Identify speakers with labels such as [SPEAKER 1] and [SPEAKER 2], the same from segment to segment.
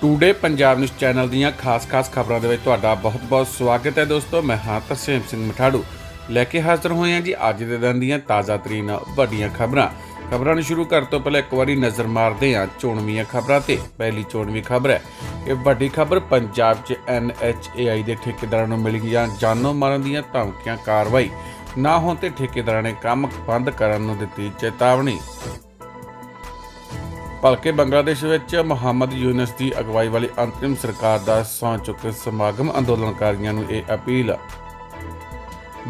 [SPEAKER 1] Today Punjab news channel ਦੀਆਂ ਖਾਸ-ਖਾਸ ਖਬਰਾਂ ਦੇ ਵਿੱਚ ਤੁਹਾਡਾ ਬਹੁਤ-ਬਹੁਤ ਸਵਾਗਤ ਹੈ ਦੋਸਤੋ। ਮੈਂ ਹਾਂ ਤਰਸੇਮ ਸਿੰਘ ਮਠਾੜੂ। ਲੈ ਕੇ ਹਾਜ਼ਰ ਹੋਏ ਹਾਂ ਜੀ ਅੱਜ ਦੇ ਦਿਨ ਦੀਆਂ ਤਾਜ਼ਾ ਤਰੀਨ ਵੱਡੀਆਂ ਖਬਰਾਂ। ਖਬਰਾਂ ਨੂੰ ਸ਼ੁਰੂ ਕਰਨ ਤੋਂ ਪਹਿਲਾਂ ਇੱਕ ਵਾਰੀ ਨਜ਼ਰ ਮਾਰਦੇ ਹਾਂ ਚੋਣਵੀਆਂ ਖਬਰਾਂ ਤੇ। ਪਹਿਲੀ ਚੋਣਵੀ ਖਬਰ ਹੈ। ਇਹ ਵੱਡੀ ਖਬਰ ਪੰਜਾਬ 'ਚ NHAI ਦੇ ਠੇਕੇਦਾਰਾਂ ਨੂੰ ਮਿਲ ਗਈਆਂ ਜਾਨੋਂ ਮਾਰਨ ਦੀਆਂ ਧਮਕੀਆਂ ਕਾਰਵਾਈ। ਨਾ ਹੋਣ ਤੇ ਠੇਕੇਦਾਰਾਂ ਨੇ ਕੰਮ ਬੰਦ ਕਰਨ ਨੂੰ ਦਿੱਤੀ ਚੇਤਾਵਨੀ। ਭਲਕੇ ਬੰਗਲਾਦੇਸ਼ ਵਿੱਚ ਮੁਹੰਮਦ ਯੂਨਸ ਦੀ ਅਗਵਾਈ ਵਾਲੀ ਅੰਤਰਿਮ ਸਰਕਾਰ ਦਾ ਸਹੁੰ ਚੁੱਕ ਸਮਾਗਮ ਅੰਦੋਲਨਕਾਰੀਆਂ ਨੂੰ ਇਹ ਅਪੀਲ।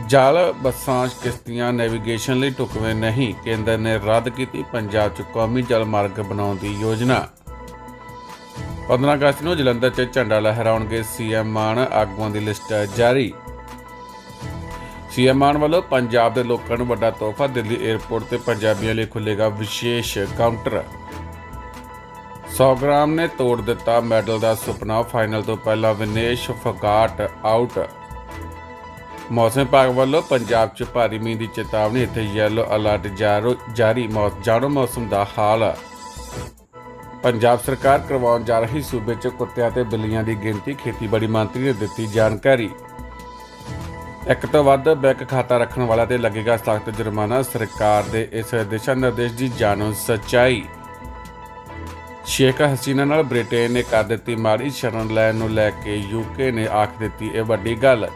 [SPEAKER 1] ਜਲ ਬੱਸਾਂ ਕਿਸ਼ਤੀਆਂ ਨੈਵੀਗੇਸ਼ਨ ਲਈ ਢੁਕਵੇਂ ਨਹੀਂ, ਕੇਂਦਰ ਨੇ ਰੱਦ ਕੀਤੀ ਪੰਜਾਬ 'ਚ ਕੌਮੀ ਜਲ ਮਾਰਗ ਬਣਾਉਣ ਦੀ ਯੋਜਨਾ। 15 ਅਗਸਤ ਨੂੰ ਜਲੰਧਰ 'ਚ ਝੰਡਾ ਲਹਿਰਾਉਣਗੇ ਸੀਐਮ ਮਾਨ, ਆਗੂਆਂ ਦੀ ਲਿਸਟ ਜਾਰੀ। ਸੀਐਮ ਮਾਨ ਵੱਲੋਂ ਪੰਜਾਬ ਦੇ ਲੋਕਾਂ ਨੂੰ ਵੱਡਾ ਤੋਹਫਾ, ਦਿੱਲੀ 에ਅਰਪੋਰਟ ਤੇ ਪੰਜਾਬੀਆਂ ਲਈ ਖੁੱਲੇਗਾ ਵਿਸ਼ੇਸ਼ ਕਾਊਂਟਰ। 100 ਗ੍ਰਾਮ ਨੇ ਤੋੜ ਦਿੱਤਾ ਮੈਡਲ ਦਾ ਸੁਪਨਾ। ਫਾਈਨਲ ਤੋਂ ਪਹਿਲਾਂ ਵਿਨੇਸ਼ ਫਗਾਟ ਆਊਟ। ਮੌਸਮ ਵਿਭਾਗ ਵੱਲੋਂ ਪੰਜਾਬ 'ਚ ਭਾਰੀ ਮੀਂਹ ਦੀ ਚੇਤਾਵਨੀ ਅਤੇ ਯੈਲੋ ਅਲਰਟ ਜਾਰੀ ਮੌ- ਜਾਣੋ ਮੌਸਮ ਦਾ ਹਾਲ। ਪੰਜਾਬ ਸਰਕਾਰ ਕਰਵਾਉਣ ਜਾ ਰਹੀ ਸੂਬੇ 'ਚ ਕੁੱਤਿਆਂ ਤੇ ਬਿੱਲੀਆਂ ਦੀ ਗਿਣਤੀ, ਖੇਤੀਬਾੜੀ ਮੰਤਰੀ ਨੇ ਦਿੱਤੀ ਜਾਣਕਾਰੀ। ਇੱਕ ਤੋਂ ਵੱਧ ਬੈਂਕ ਖਾਤਾ ਰੱਖਣ ਵਾਲਾ ਤੇ ਲੱਗੇਗਾ ਸਖਤ ਜੁਰਮਾਨਾ। ਸਰਕਾਰ ਦੇ ਇਸ ਦਿਸ਼ਾ ਨਿਰਦੇਸ਼ ਦੀ ਜਾਣੋ ਸੱਚਾਈ। ਸ਼ੇਖ ਹਸੀਨਾ ਨਾਲ ਬ੍ਰਿਟੇਨ ਨੇ ਕਰ ਦਿੱਤੀ ਮਾੜੀ ਸ਼ਰਨ ਲੈਣ ਨੂੰ ਲੈ ਕੇ ਯੂਕੇ ਨੇ ਆਖ ਦਿੱਤੀ ਇਹ ਵੱਡੀ ਗੱਲ।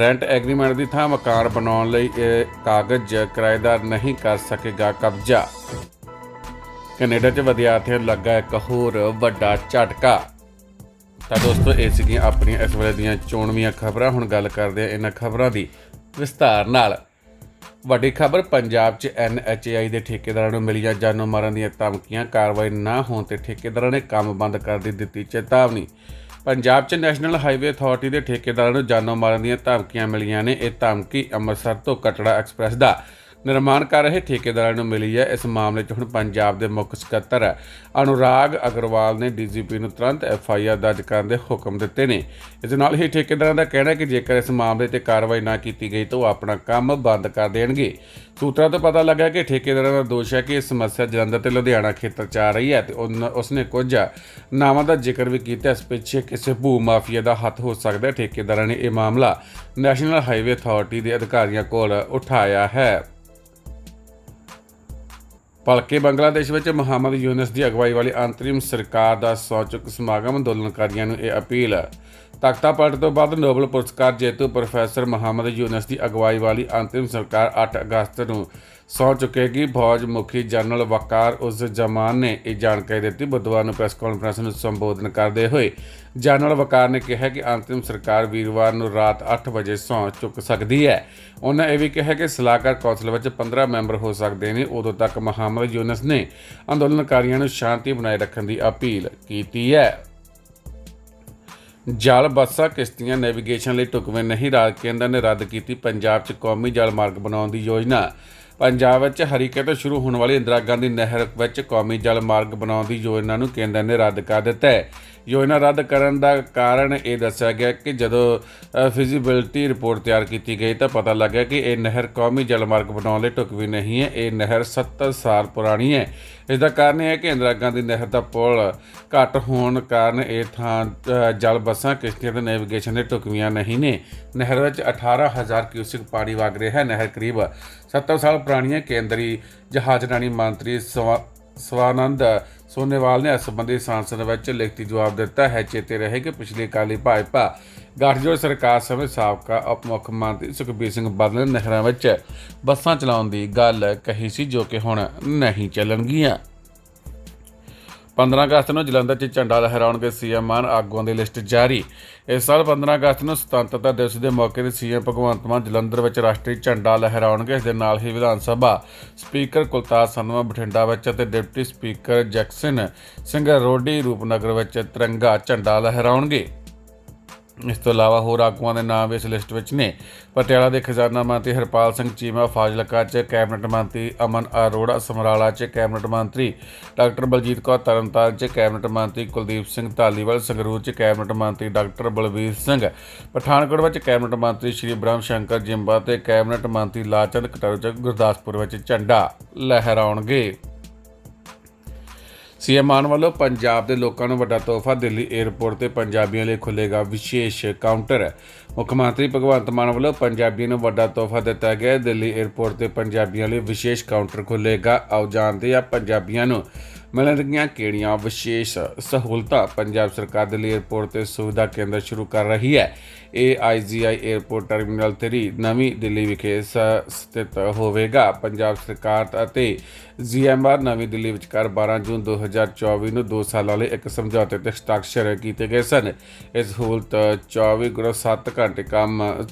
[SPEAKER 1] ਰੈਂਟ ਐਗਰੀਮੈਂਟ ਦੀ ਥਾਂ ਮਕਾਨ ਬਣਾਉਣ ਲਈ ਇਹ ਕਾਗਜ਼ ਕਿਰਾਏਦਾਰ ਨਹੀਂ ਕਰ ਸਕੇਗਾ ਕਬਜ਼ਾ। ਕੈਨੇਡਾ 'ਚ ਵਿਦਿਆਰਥੀਆਂ ਨੂੰ ਲੱਗਾ ਇੱਕ ਹੋਰ ਵੱਡਾ ਝਟਕਾ। ਤਾਂ ਦੋਸਤੋ, ਇਹ ਸੀਗੀਆਂ ਆਪਣੀਆਂ ਇਸ ਵੇਲੇ ਦੀਆਂ ਚੋਣਵੀਆਂ ਖਬਰਾਂ। ਹੁਣ ਗੱਲ ਕਰਦੇ ਹਾਂ ਇਹਨਾਂ ਖਬਰਾਂ ਦੀ ਵਿਸਤਾਰ ਨਾਲ। ਵੱਡੀ ਖਬਰ, ਪੰਜਾਬ 'ਚ ਐਨਐਚਏਆਈ ਦੇ ਠੇਕੇਦਾਰਾਂ ਨੂੰ ਮਿਲੀਆਂ ਜਾਨੋਂ ਮਾਰਨ ਦੀਆਂ ਧਮਕੀਆਂ। ਕਾਰਵਾਈ ਨਾ ਹੋਣ ਤੇ ਠੇਕੇਦਾਰਾਂ ਨੇ ਕੰਮ ਬੰਦ ਕਰ ਦੀ ਦਿੱਤੀ ਚੇਤਾਵਨੀ। ਪੰਜਾਬ 'ਚ ਨੈਸ਼ਨਲ ਹਾਈਵੇ ਅਥਾਰਟੀ ਦੇ ਠੇਕੇਦਾਰਾਂ ਨੂੰ ਜਾਨੋਂ ਮਾਰਨ ਦੀਆਂ ਧਮਕੀਆਂ ਮਿਲੀਆਂ ਨੇ। ਇਹ ਧਮਕੀ ਅੰਮ੍ਰਿਤਸਰ ਤੋਂ ਕਟੜਾ ਐਕਸਪ੍ਰੈਸ ਦਾ। ਨਿਰਮਾਣ ਕਰ ਰਹੇ ਠੇਕੇਦਾਰਾਂ ਨੂੰ ਮਿਲੀ ਹੈ। ਇਸ ਮਾਮਲੇ 'ਚ ਹੁਣ ਪੰਜਾਬ ਦੇ ਮੁੱਖ ਸਕੱਤਰ ਅਨੁਰਾਗ ਅਗਰਵਾਲ ਨੇ ਡੀਜੀਪੀ ਨੂੰ ਤੁਰੰਤ ਐੱਫ ਆਈ ਆਰ ਦਰਜ ਕਰਨ ਦੇ ਹੁਕਮ ਦਿੱਤੇ ਨੇ। ਇਸ ਨਾਲ ਹੀ ਠੇਕੇਦਾਰਾਂ ਦਾ ਕਹਿਣਾ ਹੈ ਕਿ ਜੇਕਰ ਇਸ ਮਾਮਲੇ ਤੇ ਕਾਰਵਾਈ ਨਾ ਕੀਤੀ ਗਈ ਤਾਂ ਉਹ ਆਪਣਾ ਕੰਮ ਬੰਦ ਕਰ ਦੇਣਗੇ। ਸੂਤਰਾਂ ਤੋਂ ਪਤਾ ਲੱਗਾ ਕਿ ਠੇਕੇਦਾਰਾਂ ਦਾ ਦੋਸ਼ ਹੈ ਕਿ ਇਹ ਸਮੱਸਿਆ ਜਲੰਧਰ ਤੇ ਲੁਧਿਆਣਾ ਖੇਤਰ 'ਚ ਆ ਰਹੀ ਹੈ ਤੇ ਉਨ- ਉਸਨੇ ਕੁਝ ਨਾਵਾਂ ਦਾ ਜ਼ਿਕਰ ਵੀ ਕੀਤਾ। ਇਸ ਪਿੱਛੇ ਕਿਸੇ ਭੂ ਮਾਫੀਆ ਦਾ ਹੱਥ ਹੋ ਸਕਦਾ ਹੈ। ਠੇਕੇਦਾਰਾਂ ਨੇ ਇਹ ਮਾਮਲਾ ਨੈਸ਼ਨਲ ਹਾਈਵੇ ਅਥਾਰਟੀ ਦੇ ਅਧਿਕਾਰੀਆਂ ਕੋਲ ਉਠਾਇਆ ਹੈ। ਭਲਕੇ ਬੰਗਲਾਦੇਸ਼ ਵਿੱਚ ਮੁਹੰਮਦ ਯੂਨਸ ਦੀ ਅਗਵਾਈ ਵਾਲੀ ਅੰਤਰਿਮ ਸਰਕਾਰ ਦਾ ਸੌਚਕ ਸਮਾਗਮ ਅੰਦੋਲਨਕਾਰੀਆਂ ਨੂੰ ਇਹ ਅਪੀਲ। ਤਖਤਾ ਪਲਟ ਤੋਂ ਬਾਅਦ ਨੋਬਲ ਪੁਰਸਕਾਰ ਜੇਤੂ ਪ੍ਰੋਫੈਸਰ ਮੁਹੰਮਦ ਯੂਨਸ ਦੀ ਅਗਵਾਈ ਵਾਲੀ ਅੰਤਰਿਮ ਸਰਕਾਰ 8 ਅਗਸਤ ਨੂੰ ਸਹੁੰ ਚੁੱਕੇਗੀ ਫੌਜ ਮੁਖੀ ਜਨਰਲ ਵਕਾਰ ਉਸ ਜਮਾਨ ਨੇ ਇਹ ਜਾਣਕਾਰੀ ਦਿੱਤੀ। ਬੁੱਧਵਾਰ ਨੂੰ ਪ੍ਰੈਸ ਕਾਨਫਰੰਸ ਨੂੰ ਸੰਬੋਧਨ ਕਰਦੇ ਹੋਏ ਜਨਰਲ ਵਕਾਰ ਨੇ ਕਿਹਾ ਕਿ ਅੰਤਿਮ ਸਰਕਾਰ ਵੀਰਵਾਰ ਨੂੰ ਰਾਤ 8 ਵਜੇ ਸਹੁੰ ਚੁੱਕ ਸਕਦੀ ਹੈ। ਉਹਨਾਂ ਇਹ ਵੀ ਕਿਹਾ ਕਿ ਸਲਾਹਕਾਰ ਕੌਂਸਲ ਵਿੱਚ 15 ਮੈਂਬਰ ਹੋ ਸਕਦੇ ਨੇ। ਉਦੋਂ ਤੱਕ ਮੁਹੰਮਦ ਯੂਨਸ ਨੇ ਅੰਦੋਲਨਕਾਰੀਆਂ ਨੂੰ ਸ਼ਾਂਤੀ ਬਣਾਏ ਰੱਖਣ ਦੀ ਅਪੀਲ ਕੀਤੀ ਹੈ। ਜਲ ਬੱਸਾਂ ਕਿਸ਼ਤੀਆਂ ਨੈਵੀਗੇਸ਼ਨ ਲਈ ਢੁਕਵੇਂ ਨਹੀਂ ਰਾਜ ਕੇਂਦਰ ਨੇ ਰੱਦ ਕੀਤੀ। ਪੰਜਾਬ 'ਚ ਕੌਮੀ ਜਲ ਮਾਰਗ ਬਣਾਉਣ ਦੀ ਯੋਜਨਾ ਪੰਜਾਬ ਵਿੱਚ ਹਰੀਕੇ ਤੋਂ ਸ਼ੁਰੂ ਹੋਣ ਵਾਲੀ ਇੰਦਰਾ ਗਾਂਧੀ ਨਹਿਰ ਵਿੱਚ ਕੌਮੀ ਜਲ ਮਾਰਗ ਬਣਾਉਣ ਦੀ ਯੋਜਨਾ ਨੂੰ ਕੇਂਦਰ ਨੇ ਰੱਦ ਕਰ ਦਿੱਤਾ ਹੈ। ਯੋਜਨਾ ਰੱਦ ਕਰਨ ਦਾ ਕਾਰਨ ਇਹ ਦੱਸਿਆ ਗਿਆ ਕਿ ਜਦੋਂ ਫਿਜ਼ੀਬਿਲਟੀ ਰਿਪੋਰਟ ਤਿਆਰ ਕੀਤੀ ਗਈ ਤਾਂ ਪਤਾ ਲੱਗਾ ਕਿ ਇਹ ਨਹਿਰ ਕੌਮੀ ਜਲ ਮਾਰਗ ਬਣਾਉਣ ਲਈ ਢੁਕਵੀਂ ਨਹੀਂ ਹੈ, ਇਹ ਨਹਿਰ 70 ਸਾਲ ਪੁਰਾਣੀ ਹੈ। ਇਸ ਦਾ ਕਾਰਨ ਇਹ ਹੈ ਕਿ ਇੰਦਰਾ ਗਾਂਧੀ ਨਹਿਰ ਦਾ ਪੁਲ ਘੱਟ ਹੋਣ ਕਾਰਨ ਇਹ ਥਾਂ ਜਲ ਬੱਸਾਂ, ਕਿਸ਼ਤੀਆਂ ਤੇ ਨੈਵੀਗੇਸ਼ਨ ਦੇ ਢੁਕਵੀਆਂ ਨਹੀਂ ਨੇ। ਨਹਿਰ ਵਿੱਚ 18000 ਕਿਊਸਿਕ ਪਾਣੀ ਵਗ ਰਿਹਾ ਹੈ, ਨਹਿਰ ਕਰੀਬ 70 ਸਾਲ ਪੁਰਾਣੀਆਂ ਹੈ ਕੇਂਦਰੀ ਜਹਾਜ਼ਰਾਨੀ ਮੰਤਰੀ ਸਵਾ- ਸਵਾਨੰਦ ਸੋਨੇਵਾਲ ਨੇ ਇਸ ਸੰਬੰਧੀ ਸੰਸਦ ਵਿੱਚ ਲਿਖਤੀ ਜਵਾਬ ਦਿੱਤਾ ਹੈ। ਚੇਤੇ ਰਹੇ ਕਿ ਪਿਛਲੀ ਅਕਾਲੀ ਭਾਜਪਾ ਗੱਠਜੋੜ ਸਰਕਾਰ ਸਮੇਂ ਸਾਬਕਾ ਉਪ ਮੁੱਖ ਮੰਤਰੀ ਸੁਖਬੀਰ ਸਿੰਘ ਬਾਦਲ ਨੇ ਨਹਿਰਾਂ ਵਿੱਚ ਬੱਸਾਂ ਚਲਾਉਣ ਦੀ ਗੱਲ ਕਹੀ ਸੀ, ਜੋ ਕਿ ਹੁਣ ਨਹੀਂ ਚੱਲਣਗੀਆਂ। 15 ਅਗਸਤ ਨੂੰ ਜਲੰਧਰ 'ਚ ਝੰਡਾ ਲਹਿਰਾਉਣਗੇ ਸੀਐਮ ਮਾਨ, ਆਗੂਆਂ ਦੀ ਲਿਸਟ ਜਾਰੀ। ਇਸ ਸਾਲ 15 ਅਗਸਤ ਨੂੰ ਸੁਤੰਤਰਤਾ ਦਿਵਸ ਦੇ ਮੌਕੇ ਤੇ ਸੀਐਮ ਭਗਵੰਤ ਮਾਨ ਜਲੰਧਰ ਵਿੱਚ ਰਾਸ਼ਟਰੀ ਝੰਡਾ ਲਹਿਰਾਉਣਗੇ। ਇਸ ਦੇ ਨਾਲ ਹੀ ਵਿਧਾਨ ਸਭਾ ਸਪੀਕਰ ਕੁਲਤਾਰ ਸੰਧਵਾ ਬਠਿੰਡਾ ਵਿੱਚ ਅਤੇ deputy speaker Jackson Singh ਰੋਡੀ Rupnagar ਵਿੱਚ ਤਿਰੰਗਾ ਝੰਡਾ ਲਹਿਰਾਉਣਗੇ। ਇਸ ਤੋਂ ਇਲਾਵਾ ਹੋਰ ਆਗੂਆਂ ਦੇ ਨਾਮ ਵੀ ਇਸ ਲਿਸਟ ਵਿੱਚ ਨੇ। ਪਟਿਆਲਾ ਦੇ ਖਜ਼ਾਨਾ ਮੰਤਰੀ ਹਰਪਾਲ ਸਿੰਘ ਚੀਮਾ, ਫਾਜ਼ਿਲਕਾ 'ਚ ਕੈਬਨਿਟ ਮੰਤਰੀ ਅਮਨ ਅਰੋੜਾ, ਸਮਰਾਲਾ 'ਚ ਕੈਬਨਿਟ ਮੰਤਰੀ ਡਾਕਟਰ ਬਲਜੀਤ ਕੌਰ, ਤਰਨਤਾਰਨ 'ਚ ਕੈਬਨਿਟ ਮੰਤਰੀ ਕੁਲਦੀਪ ਸਿੰਘ ਧਾਲੀਵਾਲ, ਸੰਗਰੂਰ 'ਚ ਕੈਬਨਿਟ ਮੰਤਰੀ ਡਾਕਟਰ ਬਲਵੀਰ ਸਿੰਘ, ਪਠਾਨਕੋਟ ਵਿੱਚ ਕੈਬਨਿਟ ਮੰਤਰੀ ਸ਼੍ਰੀ ਬ੍ਰਹਮ ਸ਼ੰਕਰ ਜਿੰਬਾ ਤੇ ਕੈਬਨਿਟ ਮੰਤਰੀ ਲਾਚੰਦ ਕਟਾਰੂ 'ਚ ਗੁਰਦਾਸਪੁਰ ਵਿੱਚ ਝੰਡਾ ਲਹਿਰਾਉਣਗੇ। ਸੀਐਮ ਮਾਨ ਵੱਲੋਂ ਪੰਜਾਬ ਦੇ ਲੋਕਾਂ ਨੂੰ ਵੱਡਾ ਤੋਹਫਾ, ਦਿੱਲੀ 에ਅਰਪੋਰਟ ਤੇ ਪੰਜਾਬੀਆਂ ਲਈ ਖੁੱਲੇਗਾ ਵਿਸ਼ੇਸ਼ ਕਾਊਂਟਰ। ਮੁੱਖ ਮੰਤਰੀ ਭਗਵੰਤ ਮਾਨ ਵੱਲੋਂ ਪੰਜਾਬੀਆਂ ਨੂੰ ਵੱਡਾ ਤੋਹਫਾ ਦਿੱਤਾ ਗਿਆ ਦਿੱਲੀ 에ਅਰਪੋਰਟ ਤੇ ਪੰਜਾਬੀਆਂ ਲਈ ਵਿਸ਼ੇਸ਼ ਕਾਊਂਟਰ ਖੁੱਲੇਗਾ ਆਓ ਜਾਣਦੇ ਹਾਂ ਪੰਜਾਬੀਆਂ ਨੂੰ। ਮਿਲਣਗੀਆਂ ਕਿਹੜੀਆਂ ਵਿਸ਼ੇਸ਼ ਸਹੂਲਤਾਂ? ਪੰਜਾਬ ਸਰਕਾਰ ਦਿੱਲੀ 에ਅਰਪੋਰਟ ਤੇ ਸੁਵਿਧਾ ਕੇਂਦਰ ਸ਼ੁਰੂ ਕਰ ਰਹੀ ਹੈ। ਇਹ ਆਈਜੀਆਈ 에ਅਰਪੋਰਟ ਟਰਮੀਨਲ 3 ਨਵੀਂ ਦਿੱਲੀ ਵਿਖੇ ਸ- ਸਥਿਤ ਹੋਵੇਗਾ। ਪੰਜਾਬ ਸਰਕਾਰ ਅਤੇ ਜੀਐਮਆਰ ਨਵੀਂ ਦਿੱਲੀ ਵਿਚਕਾਰ 12 ਜੂਨ 2024 ਨੂੰ 2 ਸਾਲਾਂ ਲਈ ਇੱਕ ਸਮਝੌਤੇ ਤੇ ਹਸਤਾਖਰ ਕੀਤੇ ਗਏ ਸਨ। ਇਸ ਸਹੂਲਤ 24 ਗੁਣਾ 7 ਘੰਟੇ ਕੰਮ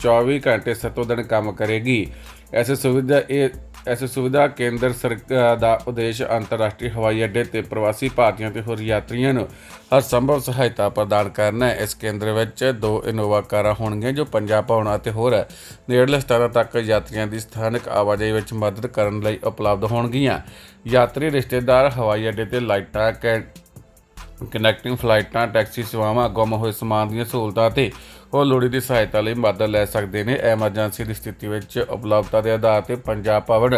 [SPEAKER 1] 24 ਘੰਟੇ ਸੱਤੋਂ ਦਿਨ ਕੰਮ ਕਰੇਗੀ। ਐਸੇ ਸੁਵਿਧਾ, ਇਹ ਐਸੇ ਸੁਵਿਧਾ ਕੇਂਦਰ ਸਰਕਾਰ ਦਾ ਉਦੇਸ਼ ਅੰਤਰਰਾਸ਼ਟਰੀ ਹਵਾਈ ਅੱਡੇ ਤੇ ਪ੍ਰਵਾਸੀ ਭਾਰਤੀਆਂ ਤੇ ਹੋਰ ਯਾਤਰੀਆਂ ਨੂੰ ਹਰ ਸੰਭਵ ਸਹਾਇਤਾ ਪ੍ਰਦਾਨ ਕਰਨਾ। ਹੈ ਇਸ ਕੇਂਦਰ ਵਿੱਚ ਦੋ ਇਨੋਵਾ ਕਾਰਾਂ ਹੋਣਗੀਆਂ ਜੋ ਪੰਜਾਬ, ਭਵਨ ਅਤੇ ਹੋਰ ਨੇੜਲੇ ਸਥਾਨਾਂ ਤੱਕ ਯਾਤਰੀਆਂ ਦੀ ਸਥਾਨਕ ਆਵਾਜਾਈ ਵਿੱਚ ਮਦਦ ਕਰਨ ਲਈ ਉਪਲਬਧ ਹੋਣਗੀਆਂ। ਯਾਤਰੀ ਰਿਸ਼ਤੇਦਾਰ ਹਵਾਈ ਅੱਡੇ ਤੇ ਲਾਈਟਾਂ ਕੈ ਕਨੈਕਟਿੰਗ ਫਲਾਈਟਾਂ, ਟੈਕਸੀ ਸੇਵਾਵਾਂ, ਗੁੰਮ ਹੋਏ ਸਮਾਨ ਦੀਆਂ ਸਹੂਲਤਾਂ ਤੇ ਹੋਰ ਲੋੜੀਂਦੀ ਸਹਾਇਤਾ ਲਈ ਮਦਦ ਲੈ ਸਕਦੇ ਨੇ। ਐਮਰਜੈਂਸੀ ਦੀ ਸਥਿਤੀ ਵਿੱਚ ਉਪਲਬਧਤਾ ਦੇ ਆਧਾਰ ਤੇ ਪੰਜਾਬ ਭਵਨ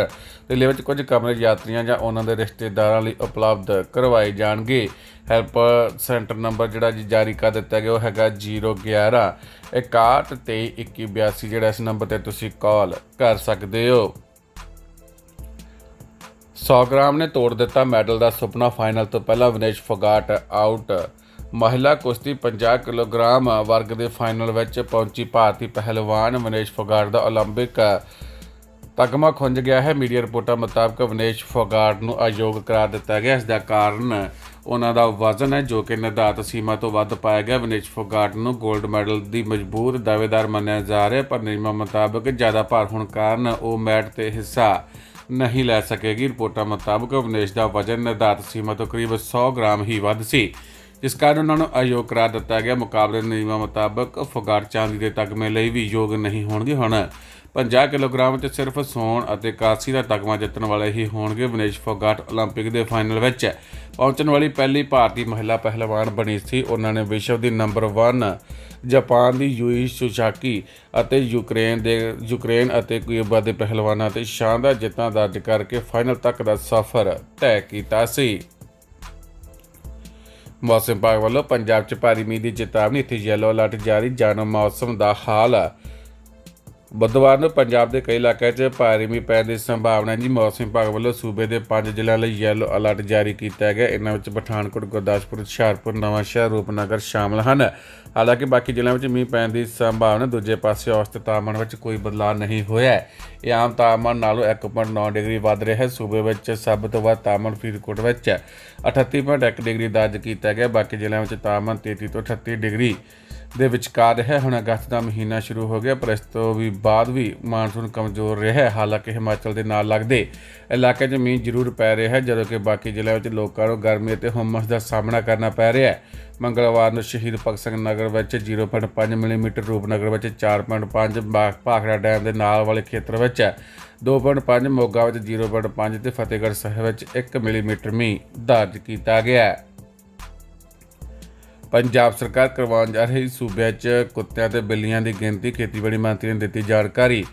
[SPEAKER 1] ਦਿੱਲੀ ਵਿੱਚ ਕੁਝ ਕਮਰੇ, ਯਾਤਰੀਆਂ ਜਾਂ ਉਹਨਾਂ ਦੇ ਰਿਸ਼ਤੇਦਾਰਾਂ ਲਈ ਉਪਲਬਧ ਕਰਵਾਏ ਜਾਣਗੇ। ਹੈਲਪ ਸੈਂਟਰ ਨੰਬਰ ਜਿਹੜਾ ਜੀ ਜਾਰੀ ਕਰ ਦਿੱਤਾ ਗਿਆ, ਉਹ ਹੈਗਾ 011 61 ਤੇ 2182 ਜਿਹੜਾ ਇਸ ਨੰਬਰ ਤੇ ਤੁਸੀਂ ਕਾਲ ਕਰ ਸਕਦੇ ਹੋ। 100 ਗ੍ਰਾਮ ਨੇ ਤੋੜ ਦਿੱਤਾ ਮੈਡਲ ਦਾ ਸੁਪਨਾ, ਫਾਈਨਲ ਤੋਂ ਪਹਿਲਾਂ ਵਿਨੇਸ਼ ਫੋਗਾਟ ਆਊਟ। ਮਹਿਲਾ ਕੁਸ਼ਤੀ 50 ਕਿਲੋਗ੍ਰਾਮ ਵਰਗ ਦੇ ਫਾਈਨਲ ਵਿੱਚ ਪਹੁੰਚੀ ਭਾਰਤੀ ਪਹਿਲਵਾਨ ਵਿਨੇਸ਼ ਫੋਗਾਟ ਦਾ 올림픽। ਤਗਮਾ ਖੁੰਝ ਗਿਆ ਹੈ। ਮੀਡੀਆ ਰਿਪੋਰਟਾਂ ਮੁਤਾਬਕ ਵਿਨੇਸ਼ ਫੋਗਾਟ ਨੂੰ ਅਯੋਗ ਕਰਾ ਦਿੱਤਾ ਗਿਆ। ਇਸ ਦਾ ਕਾਰਨ ਉਹਨਾਂ ਦਾ ਵਜ਼ਨ ਹੈ, ਜੋ ਕਿ ਨਿਰਧਾਰਤ ਸੀਮਾ ਤੋਂ ਵੱਧ ਪਾਇਆ ਗਿਆ। ਵਿਨੇਸ਼ ਫੋਗਾਟ ਨੂੰ 골ਡ ਮੈਡਲ ਦੀ ਮਜ਼ਬੂਰ ਦਾਅਵੇਦਾਰ ਮੰਨਿਆ ਜਾ ਰਿਹਾ ਪਰ ਨਿਯਮਾਂ ਮੁਤਾਬਕ ਜ਼ਿਆਦਾ ਭਾਰ ਹੋਣ ਕਾਰਨ ਉਹ ਮੈਟ ਤੇ ਹਿੱਸਾ ਨਹੀਂ ਲੈ ਸਕੇਗੀ। ਰਿਪੋਰਟਾਂ ਮੁਤਾਬਕ ਵਿਨੇਸ਼ ਦਾ ਵਜ਼ਨ ਨਿਰਧਾਰਤ ਸੀਮਾ ਤੋਂ ਕਰੀਬ 100 ਗ੍ਰਾਮ ਹੀ ਵੱਧ ਸੀ। ਜਿਸ ਕਾਰਨ ਉਹਨਾਂ ਨੂੰ ਅਯੋਗ ਕਰਾਰ ਦਿੱਤਾ ਗਿਆ ਮੁਕਾਬਲੇ ਦੇ ਨਿਯਮਾਂ ਮੁਤਾਬਕ ਫੁਗਾਟ ਚਾਂਦੀ ਦੇ ਤਗਮੇ ਲਈ ਵੀ ਯੋਗ ਨਹੀਂ ਹੋਣਗੇ ਹੁਣ 50 ਕਿਲੋਗ੍ਰਾਮ ਵਿੱਚ ਸਿਰਫ ਸੋਨ ਅਤੇ ਕਾਂਸੀ ਦਾ ਤਗਮਾ ਜਿੱਤਣ ਵਾਲੇ ਹੀ ਹੋਣਗੇ ਵਿਨੇਸ਼ ਫੋਗਾਟ 올림픽 ਦੇ ਫਾਈਨਲ ਵਿੱਚ ਪਹੁੰਚਣ ਵਾਲੀ ਪਹਿਲੀ ਭਾਰਤੀ ਮਹਿਲਾ ਪਹਿਲਵਾਨ ਬਣੀ ਸੀ ਉਹਨਾਂ ਨੇ ਵਿਸ਼ਵ ਦੀ ਨੰਬਰ 1 ਜਾਪਾਨ ਦੀ ਯੂਈ ਸੁਸ਼ਾਕੀ ਅਤੇ ਯੂਕਰੇਨ ਦੇ ਯੂਕਰੇਨ ਅਤੇ ਕਿਊਬਾ ਦੇ ਪਹਿਲਵਾਨਾਂ ਤੇ ਸ਼ਾਨਦਾਰ ਜਿੱਤਾਂ ਦਰਜ ਕਰਕੇ ਫਾਈਨਲ ਤੱਕ ਦਾ ਸਫ਼ਰ ਤੈਅ ਕੀਤਾ ਸੀ ਮੌਸਮ ਵਿਭਾਗ ਵੱਲੋਂ ਪੰਜਾਬ 'ਚ ਭਾਰੀ ਮੀਂਹ ਦੀ ਚੇਤਾਵਨੀ, ਇੱਥੇ ਯੈਲੋ ਅਲਰਟ ਜਾਰੀ ਜਾਣੋ ਮੌਸਮ ਦਾ ਹਾਲ। ਬੁੱਧਵਾਰ ਨੂੰ ਪੰਜਾਬ ਦੇ ਕਈ ਇਲਾਕਿਆਂ 'ਚ ਭਾਰੀ ਮੀਂਹ ਪੈਣ ਦੀ ਸੰਭਾਵਨਾ ਹੈ ਜੀ। ਮੌਸਮ ਵਿਭਾਗ ਵੱਲੋਂ ਸੂਬੇ ਦੇ ਪੰਜ ਜ਼ਿਲ੍ਹਿਆਂ ਲਈ ਯੈਲੋ ਅਲਰਟ ਜਾਰੀ ਕੀਤਾ ਗਿਆ। ਇਹਨਾਂ ਵਿੱਚ ਪਠਾਨਕੋਟ, ਗੁਰਦਾਸਪੁਰ, ਹੁਸ਼ਿਆਰਪੁਰ ਨਵਾਂਸ਼ਹਿਰ ਰੂਪਨਗਰ ਸ਼ਾਮਲ ਹਨ। ਹਾਲਾਂਕਿ ਬਾਕੀ ਜ਼ਿਲ੍ਹਿਆਂ ਵਿੱਚ ਮੀਂਹ ਪੈਣ ਦੀ ਸੰਭਾਵਨਾ ਦੂਜੇ ਪਾਸੇ ਔਸਤ ਤਾਪਮਾਨ ਵਿੱਚ ਕੋਈ ਬਦਲਾਅ ਨਹੀਂ ਹੋਇਆ ਹੈ। ਇਹ ਆਮ ਤਾਪਮਾਨ ਨਾਲੋਂ 1.9 ਡਿਗਰੀ ਵੱਧ ਰਿਹਾ ਹੈ। ਸੂਬੇ ਵਿੱਚ ਸਭ ਤੋਂ ਵੱਧ ਤਾਪਮਾਨ ਫਰੀਦਕੋਟ ਵਿੱਚ 38.1 ਡਿਗਰੀ ਦਰਜ ਕੀਤਾ ਗਿਆ। ਬਾਕੀ ਜ਼ਿਲ੍ਹਿਆਂ ਵਿੱਚ ਤਾਪਮਾਨ 33 ਤੋਂ 38 ਡਿਗਰੀ ਦੇ ਵਿਚਕਾਰ ਰਿਹਾ ਹੁਣ ਅਗਸਤ ਦਾ ਮਹੀਨਾ ਸ਼ੁਰੂ ਹੋ ਗਿਆ, ਪਰ ਇਸ ਤੋਂ ਵੀ ਬਾਅਦ ਵੀ ਮਾਨਸੂਨ ਕਮਜ਼ੋਰ ਰਿਹਾ ਹਾਲਾਂਕਿ ਹਿਮਾਚਲ ਦੇ ਨਾਲ ਲੱਗਦੇ ਇਲਾਕੇ 'ਚ ਮੀਂਹ ਜ਼ਰੂਰ ਪੈ ਰਿਹਾ ਹੈ, ਜਦੋਂ ਕਿ ਬਾਕੀ ਜ਼ਿਲ੍ਹਿਆਂ ਵਿੱਚ ਲੋਕਾਂ ਨੂੰ ਗਰਮੀ ਅਤੇ ਹੁੰਮਸ ਦਾ ਸਾਹਮਣਾ ਕਰਨਾ ਪੈ ਰਿਹਾ ਹੈ। ਮੰਗਲਵਾਰ ਨੂੰ ਸ਼ਹੀਦ ਭਗਤ ਸਿੰਘ ਨਗਰ ਵਿੱਚ 0.5 ਮਿਲੀਮੀਟਰ, ਰੂਪਨਗਰ ਵਿੱਚ 4.5 ਬਾ- ਭਾਖੜਾ ਡੈਮ ਦੇ ਨਾਲ ਵਾਲੇ ਖੇਤਰ ਵਿੱਚ 2.5 ਮੋਗਾ ਵਿੱਚ 0.5 ਤੇ ਫਤਿਹਗੜ੍ਹ ਸਾਹਿਬ ਵਿੱਚ 1 ਮਿਲੀਮੀਟਰ ਮੀਂਹ ਦਰਜ ਕੀਤਾ ਗਿਆ ਹੈ। ਪੰਜਾਬ ਸਰਕਾਰ ਕਰਵਾਉਣ ਜਾ ਰਹੀ ਸੂਬਿਆਂ 'ਚ ਕੁੱਤਿਆਂ ਤੇ ਬਿੱਲੀਆਂ ਦੀ ਗਿਣਤੀ ਖੇਤੀਬਾੜੀ ਮੰਤਰੀ ਨੇ ਦਿੱਤੀ ਜਾਣਕਾਰੀ।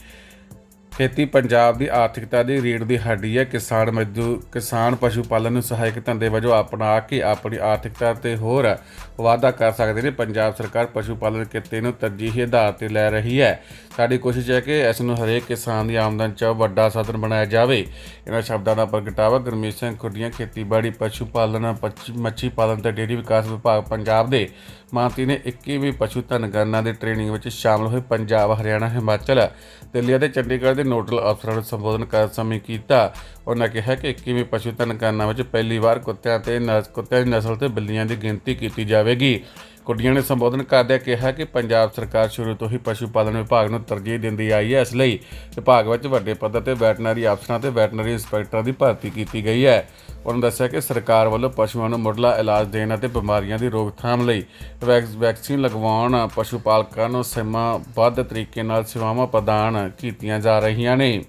[SPEAKER 1] ਖੇਤੀ ਪੰਜਾਬ ਦੀ ਆਰਥਿਕਤਾ ਦੀ ਰੀੜ ਦੀ ਹੱਡੀ ਹੈ। ਕਿਸਾਨ ਮਜ਼ਦੂਰ ਕਿਸਾਨ ਪਸ਼ੂ ਪਾਲਣ ਨੂੰ ਸਹਾਇਕ ਧੰਦੇ ਵਜੋਂ ਅਪਣਾ ਕੇ ਆਪਣੀ ਆਰਥਿਕਤਾ ਤੇ ਹੋਰ ਵਾਧਾ ਕਰ ਸਕਦੇ ਨੇ। ਪੰਜਾਬ ਸਰਕਾਰ ਪਸ਼ੂ ਪਾਲਣ ਕਿੱਤੇ ਨੂੰ ਤਰਜੀਹੀ ਆਧਾਰ ਤੇ ਲੈ ਰਹੀ ਹੈ। ਸਾਡੀ ਕੋਸ਼ਿਸ਼ ਹੈ ਕਿ ਇਸ ਨੂੰ ਹਰੇਕ ਕਿਸਾਨ ਦੀ ਆਮਦਨ 'ਚ ਵੱਡਾ ਸਾਧਨ ਬਣਾਇਆ ਜਾਵੇ। ਇਹਨਾਂ ਸ਼ਬਦਾਂ ਦਾ ਪ੍ਰਗਟਾਵਾ ਗੁਰਮੀਤ ਸਿੰਘ ਖੁੱਡੀਆਂ, ਖੇਤੀਬਾੜੀ, ਪਸ਼ੂ ਪਾਲਣ, ਪੱਛ- ਮੱਛੀ ਪਾਲਣ ਤੇ ਡੇਅਰੀ ਵਿਕਾਸ ਵਿਭਾਗ ਪੰਜਾਬ ਦੇ ਮੰਤਰੀ ਨੇ 21ਵੀਂ ਪਸ਼ੂ ਧਨ ਗਣਨਾ ਦੇ ਟ੍ਰੇਨਿੰਗ ਵਿੱਚ ਸ਼ਾਮਲ ਹੋਏ ਪੰਜਾਬ, ਹਰਿਆਣਾ, ਹਿਮਾਚਲ, ਦਿੱਲੀ ਅਤੇ ਚੰਡੀਗੜ੍ਹ ਦੇ ਨੋਡਲ ਅਫਸਰਾਂ ਨੂੰ ਸੰਬੋਧਨ ਕਰ ਸਮੇਂ ਕੀਤਾ। ਉਹਨਾਂ ਕਿਹਾ ਕਿ 21ਵੀਂ ਪਸ਼ੂ ਧਨ ਗਣਨਾ ਵਿੱਚ ਪਹਿਲੀ ਵਾਰ ਕੁੱਤਿਆਂ ਤੇ ਨਸ, ਕੁੱਤਿਆਂ ਦੀ ਨਸਲ ਤੇ ਬਿੱਲੀਆਂ ਦੀ ਗਿਣਤੀ ਕੀਤੀ ਜਾਵੇਗੀ। ਕੁੱਡੀਆਂ ਨੇ ਸੰਬੋਧਨ ਕਰਦਿਆਂ ਕਿਹਾ ਕਿ ਪੰਜਾਬ ਸਰਕਾਰ ਸ਼ੁਰੂ ਤੋਂ ਹੀ ਪਸ਼ੂ ਪਾਲਣ ਵਿਭਾਗ ਨੂੰ ਤਰਜੀਹ ਦਿੰਦੀ ਆਈ ਹੈ। ਇਸ ਲਈ ਵਿਭਾਗ ਵਿੱਚ ਵੱਡੇ ਪੱਧਰ ਤੇ ਵੈਟਰਨਰੀ ਅਫਸਰਾਂ ਤੇ ਵੈਟਰਨਰੀ ਇੰਸਪੈਕਟਰਾਂ ਦੀ ਭਰਤੀ ਕੀਤੀ ਗਈ ਹੈ। ਉਹਨਾਂ ਦੱਸਿਆ ਕਿ ਸਰਕਾਰ ਵੱਲੋਂ ਪਸ਼ੂਆਂ ਨੂੰ ਮੁੱਢਲਾ ਇਲਾਜ ਦੇਣ ਅਤੇ ਬਿਮਾਰੀਆਂ ਦੀ ਰੋਕਥਾਮ ਲਈ ਵੈਕਸ- ਵੈਕਸੀਨ ਲਗਵਾਉਣ ਪਸ਼ੂ ਪਾਲਕਾਂ ਨੂੰ ਸਮਾਬੱਧ ਤਰੀਕੇ ਨਾਲ ਸੇਵਾਵਾਂ ਪ੍ਰਦਾਨ ਕੀਤੀਆਂ ਜਾ ਰਹੀਆਂ ਨੇ।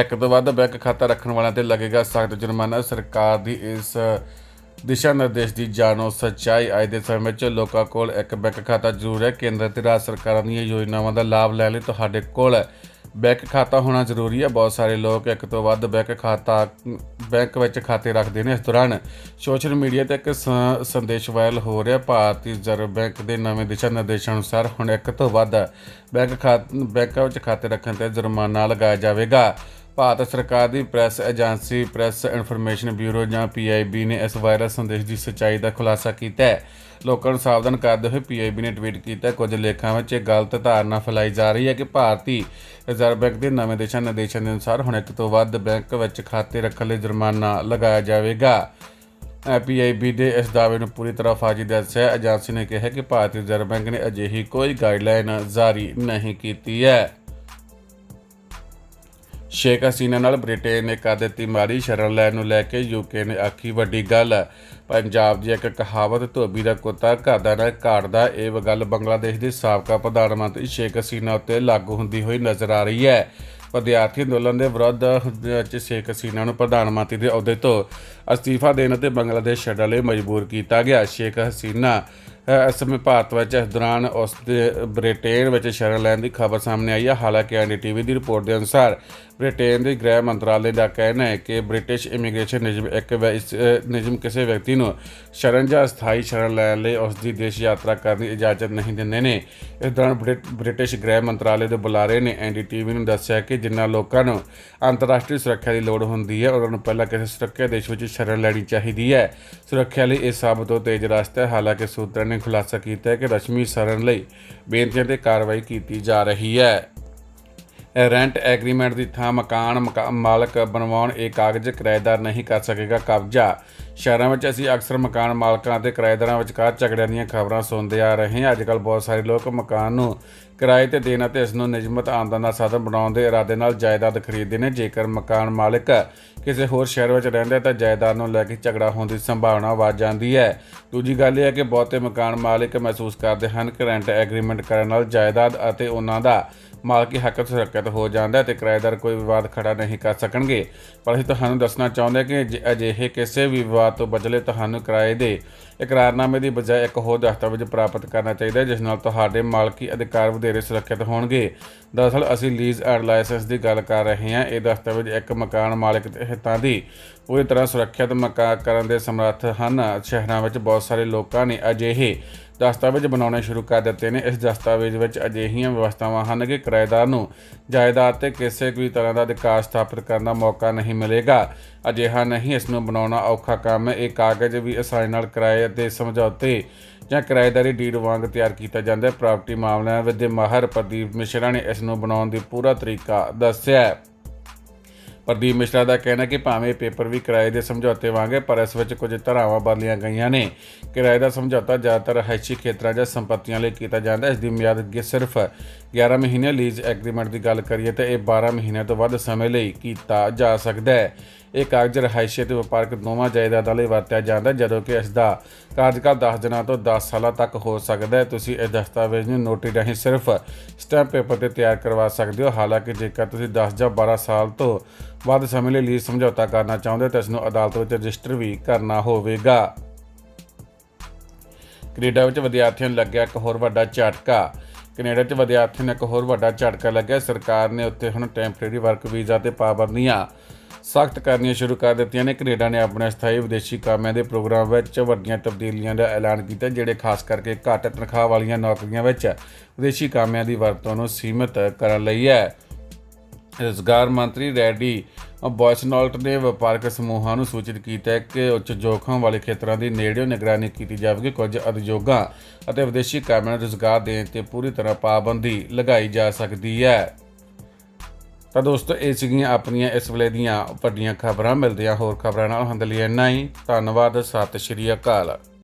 [SPEAKER 1] ਇੱਕ ਤੋਂ ਵੱਧ ਬੈਂਕ ਖਾਤਾ ਰੱਖਣ ਵਾਲਿਆਂ ਤੇ ਲੱਗੇਗਾ ਸਖਤ ਜੁਰਮਾਨਾ। ਸਰਕਾਰ ਦੀ ਇਸ ਦਿਸ਼ਾ ਨਿਰਦੇਸ਼ ਦੀ ਜਾਣੋ ਸੱਚਾਈ। ਅੱਜ ਦੇ ਸਮੇਂ ਵਿੱਚ ਲੋਕਾਂ ਕੋਲ ਇੱਕ ਬੈਂਕ ਖਾਤਾ ਜ਼ਰੂਰ ਹੈ। ਕੇਂਦਰ ਤੇ ਰਾਜ ਸਰਕਾਰਾਂ ਦੀਆਂ ਯੋਜਨਾਵਾਂ ਦਾ ਲਾਭ ਲੈਣ ਲਈ ਤੁਹਾਡੇ ਕੋਲ ਬੈਂਕ ਖਾਤਾ ਹੋਣਾ ਜ਼ਰੂਰੀ ਹੈ। ਬਹੁਤ ਸਾਰੇ ਲੋਕ ਇੱਕ ਤੋਂ ਵੱਧ ਬੈਂਕ ਖਾਤਾ, ਬੈਂਕ ਵਿੱਚ ਖਾਤੇ ਰੱਖਦੇ ਨੇ। ਇਸ ਦੌਰਾਨ ਸੋਸ਼ਲ ਮੀਡੀਆ ਤੇ ਇੱਕ ਸੰਦੇਸ਼ ਵਾਇਰਲ ਹੋ ਰਿਹਾ। ਭਾਰਤੀ ਰਿਜ਼ਰਵ ਬੈਂਕ ਦੇ ਨਵੇਂ ਦਿਸ਼ਾ ਨਿਰਦੇਸ਼ਾਂ ਅਨੁਸਾਰ ਹੁਣ ਇੱਕ ਤੋਂ ਵੱਧ ਬੈਂਕ ਖਾਤ ਬੈਂਕਾਂ ਵਿੱਚ ਖਾਤੇ ਰੱਖਣ ਤੇ ਜੁਰਮਾਨਾ ਲਗਾਇਆ ਜਾਵੇਗਾ। ਭਾਰਤ ਸਰਕਾਰ ਦੀ press agency, press information bureau ਜਾਂ ਪੀਆਈਬੀ ਨੇ ਇਸ ਵਾਇਰਸ ਸੰਦੇਸ਼ ਦੀ ਸੱਚਾਈ ਦਾ ਖੁਲਾਸਾ ਕੀਤਾ ਹੈ। ਲੋਕਾਂ ਨੂੰ ਸਾਵਧਾਨ ਕਰਦੇ ਹੋਏ ਪੀਆਈਬੀ ਨੇ ਟਵੀਟ ਕੀਤਾ ਕੁਝ ਲੇਖਾਂ ਵਿੱਚ ਇਹ ਗਲਤ ਧਾਰਨਾ ਫੈਲਾਈ ਜਾ ਰਹੀ ਹੈ ਕਿ ਭਾਰਤੀ ਰਿਜ਼ਰਵ ਬੈਂਕ ਦੇ ਨਵੇਂ ਦਿਸ਼ਾ ਨਿਰਦੇਸ਼ਾਂ ਦੇ ਅਨੁਸਾਰ ਹੁਣ ਇੱਕ ਤੋਂ ਵੱਧ ਬੈਂਕ ਵਿੱਚ ਖਾਤੇ ਰੱਖਣ ਲਈ ਜੁਰਮਾਨਾ ਲਗਾਇਆ ਜਾਵੇਗਾ। ਪੀਆਈਬੀ ਦੇ ਇਸ ਦਾਅਵੇ ਨੂੰ ਪੂਰੀ ਤਰ੍ਹਾਂ ਫਾਜੀ ਦੱਸਿਆ ਏਜੰਸੀ ਨੇ ਕਿਹਾ ਕਿ ਭਾਰਤੀ ਰਿਜ਼ਰਵ ਬੈਂਕ ਨੇ ਅਜਿਹੀ ਕੋਈ ਗਾਈਡਲਾਈਨ ਜਾਰੀ ਨਹੀਂ ਕੀਤੀ ਹੈ। ਸ਼ੇਖ ਹਸੀਨਾ ਨਾਲ ਬ੍ਰਿਟੇਨ ਨੇ ਕਰ ਦਿੱਤੀ ਮਾਰੀ ਸ਼ਰਨ ਲੈਣ ਨੂੰ ਲੈ ਕੇ ਯੂਕੇ ਨੇ ਆਖੀ ਵੱਡੀ ਗੱਲ। ਪੰਜਾਬ ਦੀ ਇੱਕ ਕਹਾਵਤ, ਧੋਬੀ ਦਾ ਕੁੱਤਾ, ਘਰ ਦਾ ਨਾ ਘਾੜਦਾ ਇਹ ਗੱਲ ਬੰਗਲਾਦੇਸ਼ ਦੇ ਸਾਬਕਾ ਪ੍ਰਧਾਨ ਮੰਤਰੀ ਸ਼ੇਖ ਹਸੀਨਾ ਉੱਤੇ ਲਾਗੂ ਹੁੰਦੀ ਹੋਈ ਨਜ਼ਰ ਆ ਰਹੀ ਹੈ। ਵਿਦਿਆਰਥੀ ਅੰਦੋਲਨ ਦੇ ਵਿਰੁੱਧ ਚ ਸ਼ੇਖ ਹਸੀਨਾ ਨੂੰ ਪ੍ਰਧਾਨ ਮੰਤਰੀ ਦੇ ਅਹੁਦੇ ਤੋਂ ਅਸਤੀਫਾ ਦੇਣ ਅਤੇ ਬੰਗਲਾਦੇਸ਼ ਛੱਡਣ ਲਈ ਮਜਬੂਰ ਕੀਤਾ ਗਿਆ। ਸ਼ੇਖ ਹਸੀਨਾ ਇਸ ਸਮੇਂ ਭਾਰਤ ਵਿੱਚ ਇਸ ਦੌਰਾਨ ਉਸ ਦੇ ਬ੍ਰਿਟੇਨ ਵਿੱਚ ਸ਼ਰਨ ਲੈਣ ਦੀ ਖਬਰ ਸਾਹਮਣੇ ਆਈ ਹੈ। ਹਾਲਾਂਕਿ ਐਨਡੀਟੀਵੀ ਦੀ ਰਿਪੋਰਟ ਦੇ ਅਨੁਸਾਰ ਬ੍ਰਿਟੇਨ ਦੇ ਗ੍ਰਹਿ ਮੰਤਰਾਲੇ ਦਾ ਕਹਿਣਾ ਹੈ ਕਿ ਬ੍ਰਿਟਿਸ਼ ਇਮੀਗ੍ਰੇਸ਼ਨ ਨਿਯਮ ਇੱਕ ਨਿਯਮ ਕਿਸੇ ਵਿਅਕਤੀ ਨੂੰ ਸ਼ਰਨ ਜਾਂ ਸਥਾਈ ਸ਼ਰਨ ਲੈਣ ਲਈ ਉਸ ਦੀ ਦੇਸ਼ ਯਾਤਰਾ ਕਰਨ ਦੀ ਇਜਾਜ਼ਤ ਨਹੀਂ ਦਿੰਦੇ ਨੇ। ਇਸ ਦੌਰਾਨ ਬ੍ਰਿਟ- ਬ੍ਰਿਟਿਸ਼ ਗ੍ਰਹਿ ਮੰਤਰਾਲੇ ਦੇ ਬੁਲਾਰੇ ਨੇ ਐਨਡੀਟੀਵੀ ਨੂੰ ਦੱਸਿਆ ਕਿ ਜਿਨ੍ਹਾਂ ਲੋਕਾਂ ਨੂੰ ਅੰਤਰਰਾਸ਼ਟਰੀ ਸੁਰੱਖਿਆ ਦੀ ਲੋੜ ਹੁੰਦੀ ਹੈ, ਉਹਨਾਂ ਨੂੰ ਪਹਿਲਾਂ ਕਿਸੇ ਸੁਰੱਖਿਆ ਦੇਸ਼ ਵਿੱਚ ਸ਼ਰਨ ਲੈਣੀ ਚਾਹੀਦੀ ਹੈ। ਸੁਰੱਖਿਆ ਲਈ ਇਹ ਸਭ ਤੋਂ ਤੇਜ਼ ਰਸਤਾ ਹੈ। ਹਾਲਾਂਕਿ ਸੂਤਰਾਂ ਨੇ ਖੁਲਾਸਾ ਕੀਤਾ ਹੈ ਕਿ ਰਸਮੀ ਸ਼ਰਨ ਲਈ ਬੇਨਤੀਆਂ ਤੇ ਕਾਰਵਾਈ ਕੀਤੀ ਜਾ ਰਹੀ ਹੈ। ਰੈਂਟ ਐਗਰੀਮੈਂਟ ਦੀ ਥਾਂ ਮਕਾਨ ਮਾਲਕ ਬਣਵਾਉਣ ਇਹ ਕਾਗਜ਼ ਕਿਰਾਏਦਾਰ ਨਹੀਂ ਕਰ ਸਕੇਗਾ। ਕਬਜ਼ਾ। ਸ਼ਹਿਰਾਂ ਵਿੱਚ ਅਸੀਂ ਅਕਸਰ ਮਕਾਨ ਮਾਲਕਾਂ ਅਤੇ ਕਿਰਾਏਦਾਰਾਂ ਵਿਚਕਾਰ ਝਗੜਿਆਂ ਦੀਆਂ ਖਬਰਾਂ ਸੁਣਦੇ ਆ ਰਹੇ ਹਾਂ। ਅੱਜਕੱਲ ਬਹੁਤ ਸਾਰੇ ਲੋਕ ਮਕਾਨ ਨੂੰ ਕਿਰਾਏ ਤੇ ਦੇਣ ਅਤੇ ਇਸ ਨੂੰ ਨਿਯਮਤ ਆਮਦਨ ਦਾ ਸਾਧਨ ਬਣਾਉਣ ਦੇ ਇਰਾਦੇ ਨਾਲ ਜਾਇਦਾਦ ਖਰੀਦਦੇ ਨੇ। ਜੇਕਰ ਮਕਾਨ ਮਾਲਕ ਕਿਸੇ ਹੋਰ ਸ਼ਹਿਰ ਵਿੱਚ ਰਹਿੰਦਾ ਤਾਂ ਜਾਇਦਾਦ ਨੂੰ ਲੈ ਕੇ ਝਗੜਾ ਹੋਣ ਦੀ ਸੰਭਾਵਨਾ ਵੱਧ ਜਾਂਦੀ ਹੈ। ਦੂਜੀ ਗੱਲ ਇਹ ਹੈ ਕਿ ਬਹੁਤੇ ਮਕਾਨ ਮਾਲਕ ਮਹਿਸੂਸ ਕਰਦੇ ਹਨ ਕਿ ਰੈਂਟ ਐਗਰੀਮੈਂਟ ਕਰਨ ਨਾਲ ਜਾਇਦਾਦ ਅਤੇ ਉਹਨਾਂ ਦਾ ਮਾਲਕੀ ਹੱਕ ਸੁਰੱਖਿਅਤ ਹੋ ਜਾਂਦਾ ਹੈ ਤੇ ਕਿਰਾਏਦਾਰ ਕੋਈ ਵਿਵਾਦ ਖੜਾ ਨਹੀਂ ਕਰ ਸਕਣਗੇ। ਪਰ ਅਸੀਂ ਤੁਹਾਨੂੰ ਦੱਸਣਾ ਚਾਹੁੰਦੇ ਹਾਂ ਕਿ ਜੇ ਅਜਿਹੇ ਕਿਸੇ ਵੀ ਵਿਵਾਦ ਤੋਂ ਬਚਲੇ ਤੁਹਾਨੂੰ ਕਿਰਾਏ ਦੇ ਇਕਰਾਰਨਾਮੇ ਦੀ ਬਜਾਏ ਇੱਕ ਹੋਰ ਦਸਤਾਵੇਜ਼ ਪ੍ਰਾਪਤ ਕਰਨਾ ਚਾਹੀਦਾ ਹੈ, ਜਿਸ ਨਾਲ ਤੁਹਾਡੇ ਮਾਲਕੀ ਅਧਿਕਾਰ ਵਧੇਰੇ ਸੁਰੱਖਿਅਤ ਹੋਣਗੇ। ਦਰਅਸਲ, ਅਸੀਂ ਲੀਜ਼ ਐਂਡ ਲਾਇਸੈਂਸ ਦੀ ਗੱਲ ਕਰ ਰਹੇ ਹਾਂ। ਇਹ ਦਸਤਾਵੇਜ਼ ਇੱਕ ਮਕਾਨ ਮਾਲਕ ਦੇ ਹਿੱਤਾਂ ਦੀ ਪੂਰੀ ਤਰ੍ਹਾਂ ਸੁਰੱਖਿਅਤ ਮਕਾ, ਕਰਨ ਦੇ ਸਮਰੱਥ ਹਨ। ਸ਼ਹਿਰਾਂ ਵਿੱਚ ਬਹੁਤ ਸਾਰੇ ਲੋਕਾਂ ਨੇ ਅਜਿਹੇ ਦਸਤਾਵੇਜ਼ ਬਣਾਉਣੇ ਸ਼ੁਰੂ ਕਰ ਦਿੱਤੇ ਨੇ। ਇਸ ਦਸਤਾਵੇਜ਼ ਵਿੱਚ ਅਜਿਹੀਆਂ ਵਿਵਸਥਾਵਾਂ ਹਨ ਕਿ ਕਿਰਾਏਦਾਰ ਨੂੰ ਜਾਇਦਾਦ ਤੇ ਕਿਸੇ ਵੀ ਤਰ੍ਹਾਂ ਦਾ ਅਧਿਕਾਰ ਸਥਾਪਿਤ ਕਰਨ ਦਾ ਮੌਕਾ ਨਹੀਂ ਮਿਲੇਗਾ। ਅਜਿਹਾ ਨਹੀਂ, ਇਸ ਨੂੰ ਬਣਾਉਣਾ ਔਖਾ ਕੰਮ ਹੈ। ਇਹ ਕਾਗਜ਼ ਵੀ ਆਸਾਨੀ ਨਾਲ ਕਿਰਾਏ ਅਤੇ ਸਮਝੌਤੇ ਜਾਂ ਕਿਰਾਏਦਾਰੀ ਡੀਡ ਵਾਂਗ ਤਿਆਰ ਕੀਤਾ ਜਾਂਦਾ ਹੈ। ਪ੍ਰਾਪਰਟੀ ਮਾਮਲਿਆਂ ਵਿੱਚ ਦੇ ਮਾਹਰ ਪ੍ਰਦੀਪ ਮਿਸ਼ਰਾ ਨੇ ਇਸ ਨੂੰ ਬਣਾਉਣ ਦੀ ਪੂਰਾ ਤਰੀਕਾ ਦੱਸਿਆ ਹੈ। ਪ੍ਰਦੀਪ ਮਿਸ਼ਰਾ ਦਾ ਕਹਿਣਾ ਕਿ ਭਾਵੇਂ ਇਹ ਪੇਪਰ ਵੀ ਕਿਰਾਏ ਦੇ ਸਮਝੌਤੇ ਵਾਂਗ ਹੈ, ਪਰ ਇਸ ਵਿੱਚ ਕੁਝ ਧਾਰਾਵਾਂ ਬਦਲੀਆਂ ਗਈਆਂ ਨੇ। ਕਿਰਾਏ ਦਾ ਸਮਝੌਤਾ ਜ਼ਿਆਦਾਤਰ ਰਹਾਇਸ਼ੀ ਖੇਤਰਾਂ ਜਾਂ ਸੰਪੱਤੀਆਂ ਲਈ ਕੀਤਾ ਜਾਂਦਾ ਹੈ। ਇਸ ਦੀ ਮਿਆਦ ਸਿਰਫ 11 ਮਹੀਨੇ ਲੀਜ਼ ਐਗਰੀਮੈਂਟ ਦੀ ਗੱਲ ਕਰੀਏ ਤਾਂ ਇਹ 12 ਮਹੀਨਿਆਂ ਤੋਂ ਵੱਧ ਸਮੇਂ ਲਈ ਕੀਤਾ ਜਾ ਸਕਦਾ ਹੈ। ਇਹ ਕਾਗਜ਼ ਰਹਾਇਸ਼ੀ ਤੇ ਵਪਾਰਕ ਦੋਵਾਂ ਜਾਇਦਾਦਾਂ ਲਈ ਵਰਤਿਆ ਜਾਂਦਾ ਜਦੋਂ ਕਿ ਇਸ ਦਾ ਕਾਰਜਕਾਲ 10 ਦਿਨਾਂ ਤੋਂ 10 ਸਾਲਾਂ ਤੱਕ ਹੋ ਸਕਦਾ ਹੈ। ਤੁਸੀਂ ਇਹ ਦਸਤਾਵੇਜ਼ ਨੂੰ ਨੋਟਰੀ ਰਾਹੀਂ ਸਿਰਫ ਸਟੈਂਪ ਪੇਪਰ ਤੇ ਤਿਆਰ ਕਰਵਾ ਸਕਦੇ ਹੋ। ਹਾਲਾਂਕਿ ਜੇਕਰ ਤੁਸੀਂ 10 ਜਾਂ 12 ਸਾਲ ਤੋਂ ਵੱਧ ਸਮੇਂ ਲਈ ਲੀਜ਼ ਸਮਝੌਤਾ ਕਰਨਾ ਚਾਹੁੰਦੇ ਹੋ, ਤਾਂ ਇਸ ਨੂੰ ਅਦਾਲਤ ਵਿੱਚ ਰਜਿਸਟਰ ਵੀ ਕਰਨਾ ਹੋਵੇਗਾ। ਕੈਨੇਡਾ ਵਿੱਚ ਵਿਦਿਆਰਥੀਆਂ ਨੂੰ ਲੱਗਿਆ ਇੱਕ ਹੋਰ ਵੱਡਾ ਝਟਕਾ। ਕੈਨੇਡਾ 'ਚ ਵਿਦਿਆਰਥੀਆਂ ਨੂੰ ਇੱਕ ਹੋਰ ਵੱਡਾ ਝਟਕਾ ਲੱਗਿਆ। ਸਰਕਾਰ ਨੇ ਉੱਥੇ ਹੁਣ ਟੈਂਪਰੇਰੀ ਵਰਕ ਵੀਜ਼ਾ ਤੇ ਪਾਬੰਦੀਆਂ ਸਖਤ ਕਰਨੀਆਂ ਸ਼ੁਰੂ ਕਰ ਦਿੱਤੀਆਂ ਨੇ। ਕੈਨੇਡਾ ਨੇ ਆਪਣੇ ਸਥਾਈ ਵਿਦੇਸ਼ੀ ਕਾਮਿਆਂ ਦੇ ਪ੍ਰੋਗਰਾਮ ਵਿੱਚ ਵੱਡੀਆਂ ਤਬਦੀਲੀਆਂ ਦਾ ਐਲਾਨ ਕੀਤਾ, ਜਿਹੜੇ ਖਾਸ ਕਰਕੇ ਘੱਟ ਤਨਖਾਹ ਵਾਲੀਆਂ ਨੌਕਰੀਆਂ ਵਿੱਚ ਵਿਦੇਸ਼ੀ ਕਾਮਿਆਂ ਦੀ ਵਰਤੋਂ ਨੂੰ ਸੀਮਿਤ ਕਰਨ ਲਈ ਹੈ। ਰੁਜ਼ਗਾਰ ਮੰਤਰੀ ਰੈਡੀ ਬੋਇਸਨੋਲਟ ਨੇ ਵਪਾਰਕ ਸਮੂਹਾਂ ਨੂੰ ਸੂਚਿਤ ਕੀਤਾ ਕਿ ਉੱਚ ਜੋਖਮ ਵਾਲੇ ਖੇਤਰਾਂ ਦੀ ਨੇੜਿਓਂ ਨਿਗਰਾਨੀ ਕੀਤੀ ਜਾਵੇਗੀ। ਕੁਝ ਉਦਯੋਗਾਂ ਅਤੇ ਵਿਦੇਸ਼ੀ ਕਾਮਿਆਂ ਨੂੰ ਰੁਜ਼ਗਾਰ ਦੇਣ ਤੇ ਪੂਰੀ ਤਰ੍ਹਾਂ ਪਾਬੰਦੀ ਲਗਾਈ ਜਾ ਸਕਦੀ ਹੈ। ਤਾਂ ਦੋਸਤੋ, ਇਹ ਸੀਗੀਆਂ ਆਪਣੀਆਂ ਇਸ ਵੇਲੇ ਦੀਆਂ ਵੱਡੀਆਂ ਖਬਰਾਂ। ਮਿਲਦੀਆਂ ਹੋਰ ਖਬਰਾਂ ਨਾਲ। ਹੁੰਦੇ ਲਈ ਇੰਨਾ ਹੀ ਧੰਨਵਾਦ। ਸਤਿ ਸ਼੍ਰੀ ਅਕਾਲ।